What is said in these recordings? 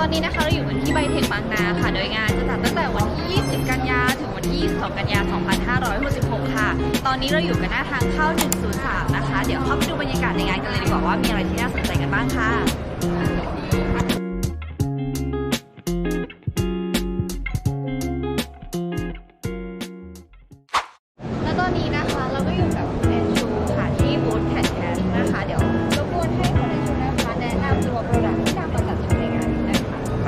ตอนนี้นะคะเราอยู่กันที่ไบเทคบางนาค่ะ โดยงานจะจัดตั้งแต่วันที่ 20 กันยาถึงวันที่ 22 กันยา 2566 ค่ะ ตอนนี้เราอยู่กันหน้าทางเข้า 103 นะคะ เดี๋ยวเข้าไปดูบรรยากาศในงานกันเลยดีกว่าว่ามีอะไรที่น่าสนใจกันบ้างค่ะและตอนนี้นะคะ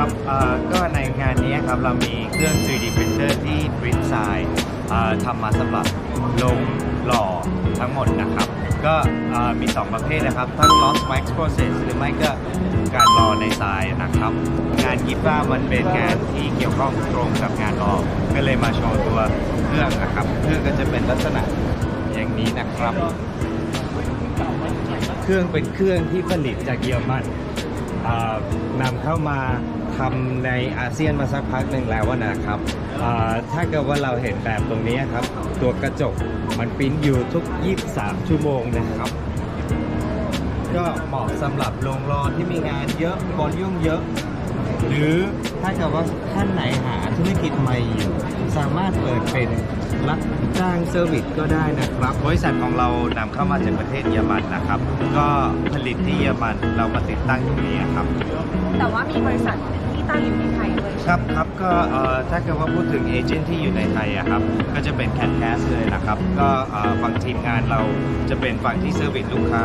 ครับก็ในงานนี้ครับเรามีเครื่อง 3D printer ที่ Print Sign เอ่อทำมาสำหรับลงหล่อทั้งหมดนะครับ ก็เอ่อมี 2 ประเภทนะครับ ทั้ง Lost Wax Process หรือไม่ก็การรอในทรายนะครับ งานกิฟว่ามันเป็นงานที่เกี่ยวข้องตรงกับงานรอก็เลยมาโชว์ตัวเครื่องนะครับ เครื่องก็จะเป็นลักษณะอย่างนี้นะครับ เครื่องเป็นเครื่องที่ผลิตจากเยอรมันนำเข้ามา ทำในอาเซียนมาสักพักหนึ่งแล้วนะครับถ้าเกิดว่าเราเห็นแบบตรงนี้ครับ ตัวกระจกมันปิ้นอยู่ทุก 23 ชั่วโมงนะครับ ก็เหมาะสำหรับโรงรอที่มีงานเยอะบอลยุ่งเยอะ หรือถ้าเกิดว่าท่านไหนหาธุรกิจใหม่อยู่สามารถเปิดเป็นรับจ้างเซอร์วิสก็ได้นะครับ บริษัทของเรานำเข้ามาจากประเทศเยอรมันนะครับ ก็ผลิตที่เยอรมันเรามาติดตั้งตรงนี้ครับ แต่ว่ามีบริษัท ตั้งอยู่ในไทยด้วยครับครับก็เอ่อถ้าเกิดว่าพูดถึงเอเจนต์ที่อยู่ในไทยอะครับก็จะเป็นแค t แคสเลยนะครับก็เอ่อฝั่งทีมงานเราจะเป็นฝั่งที่เซอร์วิสลูกค้า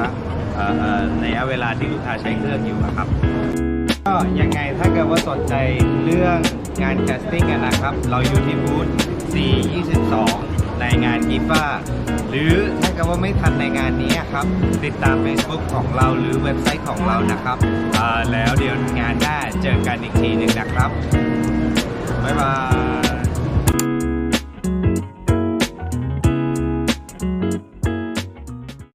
เอ่อเอ่อในระยะเวลาที่ลูกค้าใช้เครื่องอยู่อะครับ ก็ยังไงถ้าเกิดว่าสนใจเรื่องงานแคสติ้งอะนะครับ เราอยู่ที่บูธ C22 ในงานกีฟ้า หรือถ้าเกิดว่าไม่ทันในงานนี้ครับ ติดตาม Facebook ของเราหรือเว็บไซต์ของเรานะครับแล้วเดี๋ยวงานหน้าเจอกันอีกทีหนึ่งนะครับบ๊ายบาย